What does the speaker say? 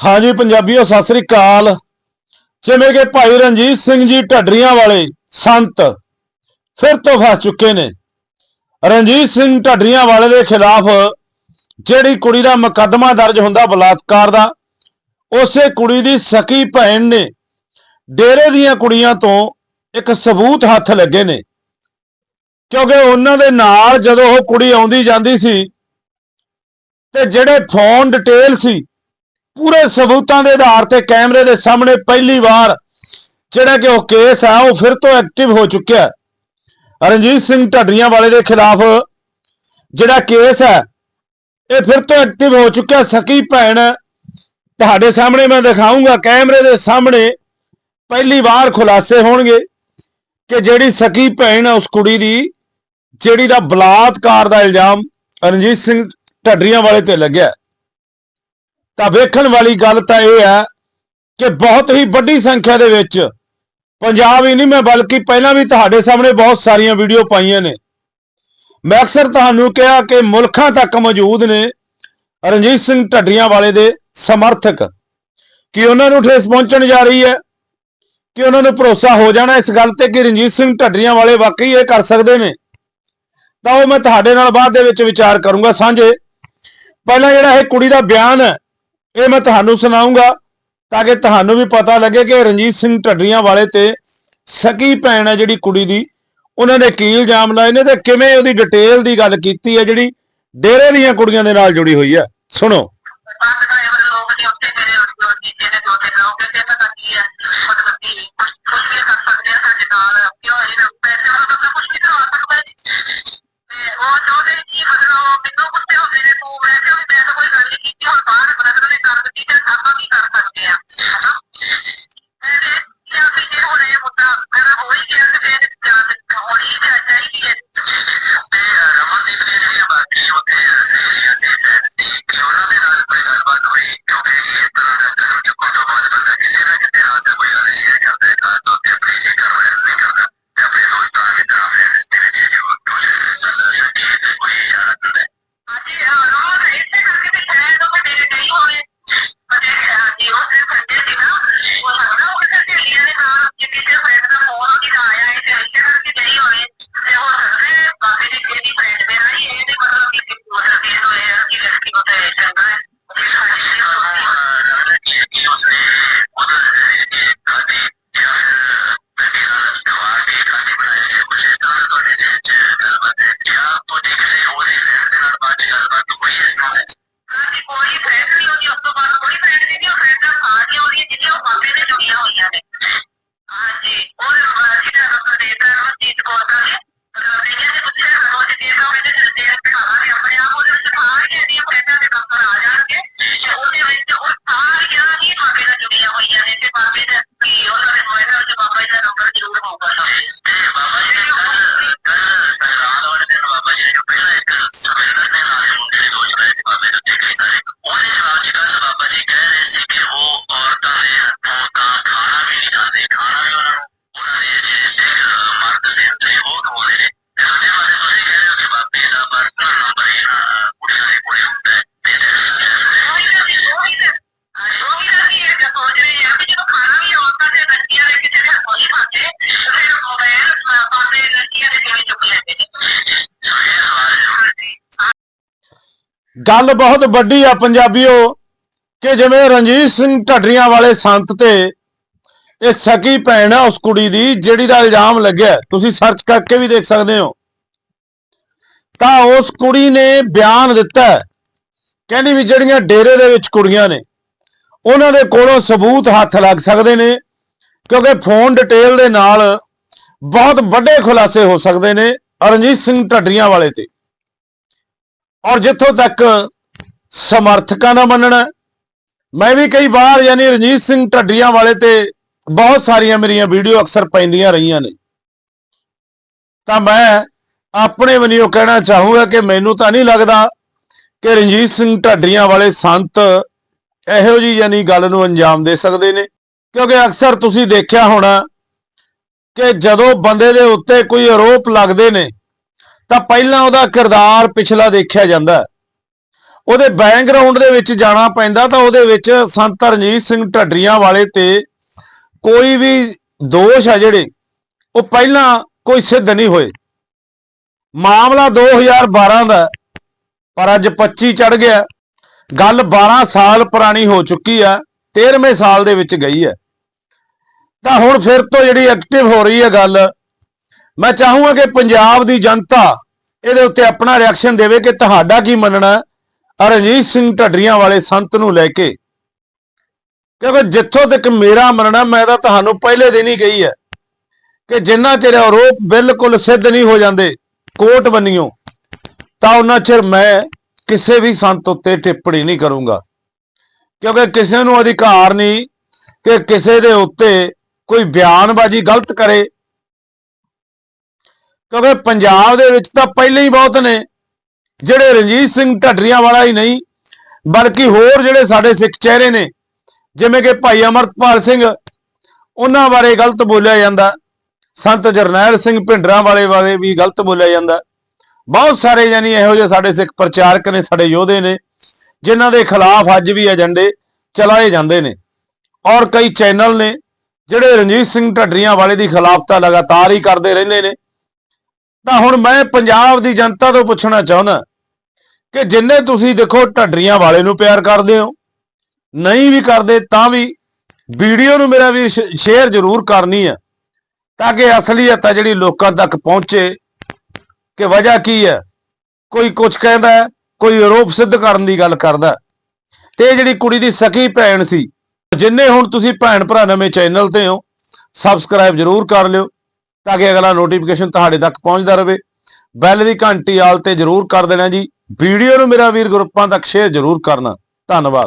ਹਾਂਜੀ, ਪੰਜਾਬੀਓ, ਸਤਿ ਸ੍ਰੀ ਅਕਾਲ। ਜਿਵੇਂ ਕਿ ਭਾਈ ਰਣਜੀਤ ਸਿੰਘ ਜੀ ਢੱਡਰੀਆਂ ਵਾਲੇ ਸੰਤ ਫਿਰ ਤੋਂ ਫਸ ਚੁੱਕੇ ਨੇ। ਰਣਜੀਤ ਸਿੰਘ ਢੱਡਰੀਆਂ ਵਾਲੇ ਦੇ ਖਿਲਾਫ ਜਿਹੜੀ ਕੁੜੀ ਦਾ ਮੁਕੱਦਮਾ ਦਰਜ ਹੁੰਦਾ ਬਲਾਤਕਾਰ ਦਾ, ਉਸੇ ਕੁੜੀ ਦੀ ਸਕੀ ਭੈਣ ਨੇ ਡੇਰੇ ਦੀਆਂ ਕੁੜੀਆਂ ਤੋਂ ਇੱਕ ਸਬੂਤ ਹੱਥ ਲੱਗੇ ਨੇ। ਕਿਉਂਕਿ ਉਹਨਾਂ ਦੇ ਨਾਲ ਜਦੋਂ ਉਹ ਕੁੜੀ ਆਉਂਦੀ ਜਾਂਦੀ ਸੀ ਤੇ ਜਿਹੜੇ ਫੋਨ ਡਿਟੇਲ ਸੀ ਪੂਰੇ ਸਬੂਤਾਂ ਦੇ ਆਧਾਰ ਤੇ ਕੈਮਰੇ ਦੇ ਸਾਹਮਣੇ ਪਹਿਲੀ ਵਾਰ ਜਿਹੜਾ ਕਿ ਉਹ ਕੇਸ ਹੈ, ਉਹ ਫਿਰ ਤੋਂ ਐਕਟਿਵ ਹੋ ਚੁੱਕਿਆ ਰਣਜੀਤ ਸਿੰਘ ਢੱਡਰੀਆਂ ਵਾਲੇ ਦੇ ਖਿਲਾਫ ਜਿਹੜਾ ਕੇਸ ਹੈ, ਇਹ ਫਿਰ ਤੋਂ ਐਕਟਿਵ ਹੋ ਚੁੱਕਿਆ ਸਕੀ ਭੈਣ, ਤੁਹਾਡੇ ਸਾਹਮਣੇ ਮੈਂ ਦਿਖਾਉਂਗਾ ਕੈਮਰੇ ਦੇ ਸਾਹਮਣੇ ਪਹਿਲੀ ਵਾਰ ਖੁਲਾਸੇ ਹੋਣਗੇ ਕਿ ਜਿਹੜੀ ਸਕੀ ਭੈਣ ਹੈ, ਉਸ ਕੁੜੀ ਦੀ ਜਿਹੜੀ ਦਾ ਬਲਾਤਕਾਰ ਦਾ ਇਲਜ਼ਾਮ ਰਣਜੀਤ ਸਿੰਘ ਢੱਡਰੀਆਂ ਵਾਲੇ ਤੇ ਲੱਗਿਆ ਤਾਂ ਵੇਖਣ ਵਾਲੀ ਗੱਲ ਤਾਂ ਇਹ ਹੈ ਕਿ ਬਹੁਤ ਹੀ ਵੱਡੀ ਸੰਖਿਆ ਦੇ ਵਿੱਚ ਪੰਜਾਬ ਹੀ ਨਹੀਂ ਮੈਂ ਬਲਕਿ ਪਹਿਲਾਂ ਵੀ ਤੁਹਾਡੇ ਸਾਹਮਣੇ ਬਹੁਤ ਸਾਰੀਆਂ ਵੀਡੀਓ ਪਾਈਆਂ ਨੇ। ਮੈਂ ਅਕਸਰ ਤੁਹਾਨੂੰ ਕਿਹਾ ਕਿ ਮੁਲਕਾਂ ਤੱਕ ਮੌਜੂਦ ਨੇ ਰਣਜੀਤ ਸਿੰਘ ਢੱਡਰੀਆਂ ਵਾਲੇ ਦੇ ਸਮਰਥਕ, ਕਿ ਉਹਨਾਂ ਨੂੰ ਠੇਸ ਪਹੁੰਚਣ ਜਾ ਰਹੀ ਹੈ, ਕਿ ਉਹਨਾਂ ਨੂੰ ਭਰੋਸਾ ਹੋ ਜਾਣਾ ਇਸ ਗੱਲ ਤੇ ਕਿ ਰਣਜੀਤ ਸਿੰਘ ਢੱਡਰੀਆਂ ਵਾਲੇ ਵਾਕਈ ਇਹ ਕਰ ਸਕਦੇ ਨੇ। ਤਾਂ ਉਹ ਮੈਂ ਤੁਹਾਡੇ ਨਾਲ ਬਾਅਦ ਦੇ ਵਿੱਚ ਵਿਚਾਰ ਕਰੂੰਗਾ ਸਾਂਝੇ। ਪਹਿਲਾਂ ਜਿਹੜਾ ਇਹ ਕੁੜੀ ਦਾ ਬਿਆਨ ਹੈ ਇਹ ਮੈਂ ਤੁਹਾਨੂੰ ਸੁਣਾਉਂਗਾ ਤਾਂ ਕਿ ਤੁਹਾਨੂੰ ਵੀ ਪਤਾ ਲੱਗੇ ਕਿ ਰਣਜੀਤ ਸਿੰਘ ਢੱਡਰੀਆਂ ਵਾਲੇ ਤੇ ਸਕੀ ਭੈਣ ਹੈ ਜਿਹੜੀ ਕੁੜੀ ਦੀ। ਉਹਨਾਂ ਨੇ ਕੀ ਇਲਜ਼ਾਮ ਲਾਏ ਨੇ ਤੇ ਕਿਵੇਂ ਉਹਦੀ ਡਿਟੇਲ ਦੀ ਗੱਲ ਕੀਤੀ ਹੈ ਜਿਹੜੀ ਡੇਰੇ ਦੀਆਂ ਕੁੜੀਆਂ ਦੇ ਨਾਲ ਜੁੜੀ ਹੋਈ ਹੈ। ਸੁਣੋ। ਕੋਈ ਗੱਲ ਨਹੀਂ ਕੀਤੀ, ਹੁਣ ਬਾਹਰ ਬਰਦਰ ਨੇ ਕਰ ਦਿੱਤੀ ਤੇ ਆਪਾਂ ਕੀ ਕਰ ਸਕਦੇ ਆ ਹਨਾ? ਉਹ ਬਾਕੀ ਦਾ ਨੰਬਰ ਦੇਤਾ ਉਹ ਚੀਜ਼ ਕੋਲ ਦਾ ਹੈ ਰੋਟੀਆਂ ਦੇ ਪੁੱਛਿਆ ਨੰਬਰ ਆ ਜਾਣਗੇ ਤੇ ਉਹਦੇ ਵਿੱਚ ਉਹ ਸਾਰੀਆਂ ਹੀ ਬਾਬੇ ਨਾਲ ਜੁੜੀਆਂ ਹੋਈਆਂ ਨੇ ਤੇ ਬਾਬੇ ਦਾ ਗੱਲ ਬਹੁਤ ਵੱਡੀ ਆ ਪੰਜਾਬੀਓ, ਕਿ ਜਿਵੇਂ ਰਣਜੀਤ ਸਿੰਘ ਢੱਡਰੀਆਂ ਵਾਲੇ ਸੰਤ ਤੇ ਇਹ ਸਕੀ ਭੈਣ ਆ ਉਸ ਕੁੜੀ ਦੀ, ਜਿਹੜੀ ਦਾ ਇਲਜ਼ਾਮ ਲੱਗਿਆ। ਤੁਸੀਂ ਸਰਚ ਕਰਕੇ ਵੀ ਦੇਖ ਸਕਦੇ ਹੋ। ਤਾਂ ਉਸ ਕੁੜੀ ਨੇ ਬਿਆਨ ਦਿੱਤਾ ਕਹਿੰਦੀ ਵੀ ਜਿਹੜੀਆਂ ਡੇਰੇ ਦੇ ਵਿੱਚ ਕੁੜੀਆਂ ਨੇ, ਉਹਨਾਂ ਦੇ ਕੋਲੋਂ ਸਬੂਤ ਹੱਥ ਲੱਗ ਸਕਦੇ ਨੇ, ਕਿਉਂਕਿ ਫੋਨ ਡਿਟੇਲ ਦੇ ਨਾਲ ਬਹੁਤ ਵੱਡੇ ਖੁਲਾਸੇ ਹੋ ਸਕਦੇ ਨੇ ਰਣਜੀਤ ਸਿੰਘ ਢੱਡਰੀਆਂ ਵਾਲੇ ਤੇ। ਔਰ ਜਿੱਥੋਂ ਤੱਕ ਸਮਰਥਕਾਂ ਦਾ ਮੰਨਣਾ ਮੈਂ ਵੀ ਕਈ ਵਾਰ ਯਾਨੀ ਰਣਜੀਤ ਸਿੰਘ ਢੱਡੀਆਂ ਵਾਲੇ ਤੇ ਬਹੁਤ ਸਾਰੀਆਂ ਮੇਰੀਆਂ ਵੀਡੀਓ ਅਕਸਰ ਪੈਂਦੀਆਂ ਰਹੀਆਂ ਨੇ। ਤਾਂ ਮੈਂ ਆਪਣੇ ਵਨਿਓ ਕਹਿਣਾ ਚਾਹੂੰਗਾ ਕਿ ਮੈਨੂੰ ਤਾਂ ਨਹੀਂ ਲੱਗਦਾ ਕਿ ਰਣਜੀਤ ਸਿੰਘ ਢੱਡੀਆਂ ਵਾਲੇ ਸੰਤ ਇਹੋ ਜੀ ਯਾਨੀ ਗੱਲ ਨੂੰ ਅੰਜਾਮ ਦੇ ਸਕਦੇ ਨੇ। ਕਿਉਂਕਿ ਅਕਸਰ ਤੁਸੀਂ ਦੇਖਿਆ ਹੋਣਾ ਕਿ ਜਦੋਂ ਬੰਦੇ ਦੇ ਉੱਤੇ ਕੋਈ ਆਰੋਪ ਲੱਗਦੇ ਨੇ ਤਾਂ ਪਹਿਲਾਂ ਉਹਦਾ ਕਿਰਦਾਰ ਪਿਛਲਾ ਦੇਖਿਆ ਜਾਂਦਾ ਉਹਦੇ ਬੈਕਗ੍ਰਾਉਂਡ ਦੇ ਵਿੱਚ ਜਾਣਾ ਪੈਂਦਾ ਤਾਂ ਉਹਦੇ ਵਿੱਚ ਸੰਤ ਰਣਜੀਤ ਸਿੰਘ ਢੱਡਰੀਆਂ ਵਾਲੇ ਤੇ ਕੋਈ ਵੀ ਦੋਸ਼ ਆ ਜਿਹੜੇ, ਉਹ ਪਹਿਲਾਂ ਕੋਈ ਸਿੱਧ ਨਹੀਂ ਹੋਏ। ਮਾਮਲਾ 2012 ਦਾ ਪਰ ਅੱਜ 25 ਚੜ ਗਿਆ ਗੱਲ 12 ਸਾਲ ਪੁਰਾਣੀ ਹੋ ਚੁੱਕੀ ਆ 13ਵੇਂ ਸਾਲ ਦੇ ਵਿੱਚ ਗਈ ਹੈ। ਤਾਂ ਹੁਣ ਫਿਰ ਤੋਂ ਜਿਹੜੀ ਐਕਟਿਵ ਹੋ ਰਹੀ ਹੈ ਗੱਲ ਮੈਂ ਚਾਹੂੰਗਾ ਕਿ ਪੰਜਾਬ ਦੀ ਜਨਤਾ ਇਹਦੇ ਉੱਤੇ ਆਪਣਾ ਰਿਐਕਸ਼ਨ ਦੇਵੇ ਕਿ ਤੁਹਾਡਾ ਕੀ ਮੰਨਣਾ ਰਣਜੀਤ ਸਿੰਘ ਢੱਡਰੀਆਂ ਵਾਲੇ ਸੰਤ ਨੂੰ ਲੈ ਕੇ। ਕਿਉਂਕਿ ਜਿੱਥੋਂ ਤੱਕ ਮੇਰਾ ਮੰਨਣਾ, ਮੈਂ ਤਾਂ ਤੁਹਾਨੂੰ ਪਹਿਲੇ ਦਿਨ ਹੀ ਕਹੀ ਹੈ ਕਿ ਜਿੰਨਾ ਚਿਰ ਆਰੋਪ ਬਿਲਕੁਲ ਸਿੱਧ ਨਹੀਂ ਹੋ ਜਾਂਦੇ, ਕੋਟ ਬੰਨਿਓ, ਤਾਂ ਉਹਨਾਂ ਚਿਰ ਮੈਂ ਕਿਸੇ ਵੀ ਸੰਤ ਉੱਤੇ ਟਿੱਪਣੀ ਨਹੀਂ ਕਰੂੰਗਾ। ਕਿਉਂਕਿ ਕਿਸੇ ਨੂੰ ਅਧਿਕਾਰ ਨਹੀਂ ਕਿ ਕਿਸੇ ਦੇ ਉੱਤੇ ਕੋਈ ਬਿਆਨਬਾਜ਼ੀ ਗਲਤ ਕਰੇ। ਕਿਉਂਕਿ ਪੰਜਾਬ ਦੇ ਵਿੱਚ ਤਾਂ ਪਹਿਲਾਂ ਹੀ ਬਹੁਤ ਨੇ। ਜਿਹੜੇ ਰਣਜੀਤ ਸਿੰਘ ਢੱਡਰੀਆਂ ਵਾਲਾ ਹੀ ਨਹੀਂ, ਬਲਕਿ ਹੋਰ ਜਿਹੜੇ ਸਾਡੇ ਸਿੱਖ ਚਿਹਰੇ ਨੇ, ਜਿਵੇਂ ਕਿ ਭਾਈ ਅਮਰਤਪਾਲ ਸਿੰਘ, ਉਹਨਾਂ ਬਾਰੇ ਗਲਤ ਬੋਲਿਆ ਜਾਂਦਾ। ਸੰਤ ਜਰਨੈਲ ਸਿੰਘ ਭਿੰਡਰਾਂ ਵਾਲੇ ਬਾਰੇ ਵੀ ਗਲਤ ਬੋਲਿਆ ਜਾਂਦਾ। ਬਹੁਤ ਸਾਰੇ ਯਾਨੀ ਇਹੋ ਜਿਹੇ ਸਾਡੇ ਸਿੱਖ ਪ੍ਰਚਾਰਕ ਨੇ, ਸਾਡੇ ਯੋਧੇ ਨੇ, ਜਿਨ੍ਹਾਂ ਦੇ ਖਿਲਾਫ ਅੱਜ ਵੀ ਏਜੰਡੇ ਚਲਾਏ ਜਾਂਦੇ ਨੇ। ਔਰ ਕਈ ਚੈਨਲ ਨੇ, ਜਿਹੜੇ ਰਣਜੀਤ ਸਿੰਘ ਢੱਡਰੀਆਂ ਵਾਲੇ ਦੀ ਖਿਲਾਫਤਾ ਲਗਾਤਾਰ ਹੀ ਕਰਦੇ ਰਹਿੰਦੇ ਨੇ। ਤਾਂ ਹੁਣ ਮੈਂ ਪੰਜਾਬ ਦੀ ਜਨਤਾ ਤੋਂ ਪੁੱਛਣਾ ਚਾਹੁੰਦਾ ਕਿ ਜਿੰਨੇ ਤੁਸੀਂ ਦੇਖੋ ਢੱਡਰੀਆਂ ਵਾਲੇ ਨੂੰ ਪਿਆਰ ਕਰਦੇ ਹੋ, ਨਹੀਂ ਵੀ ਕਰਦੇ ਤਾਂ ਵੀ ਵੀਡੀਓ ਨੂੰ ਮੇਰਾ ਵੀ ਸ਼ੇਅਰ ਜ਼ਰੂਰ ਕਰਨੀ ਹੈ ਤਾਂ ਕਿ ਅਸਲੀਅਤ ਆ ਜਿਹੜੀ ਲੋਕਾਂ ਤੱਕ ਪਹੁੰਚੇ ਕਿ ਵਜ੍ਹਾ ਕੀ ਹੈ ਕੋਈ ਕੁਝ ਕਹਿੰਦਾ, ਕੋਈ ਆਰੋਪ ਸਿੱਧ ਕਰਨ ਦੀ ਗੱਲ ਕਰਦਾ ਹੈ। ਤੇ ਇਹ ਜਿਹੜੀ ਕੁੜੀ ਦੀ ਸਕੀ ਭੈਣ ਸੀ, ਜਿੰਨੇ ਹੁਣ ਤੁਸੀਂ ਭੈਣ ਭਰਾ ਨਵੇਂ ਚੈਨਲ ਤੇ ਹੋ, ਸਬਸਕ੍ਰਾਈਬ ਜ਼ਰੂਰ ਕਰ ਲਿਓ ਤਾਂ ਕਿ ਅਗਲਾ ਨੋਟੀਫਿਕੇਸ਼ਨ ਤੁਹਾਡੇ ਤੱਕ ਪਹੁੰਚਦਾ ਰਹੇ ਬੈਲ ਦੀ ਘੰਟੀ ਆਲ ਤੇ ਜ਼ਰੂਰ ਕਰ ਦੇਣਾ ਜੀ। ਵੀਡੀਓ ਨੂੰ ਮੇਰਾ ਵੀਰ ਗਰੁੱਪਾਂ ਤੱਕ ਸ਼ੇਅਰ ਜ਼ਰੂਰ ਕਰਨਾ। ਧੰਨਵਾਦ।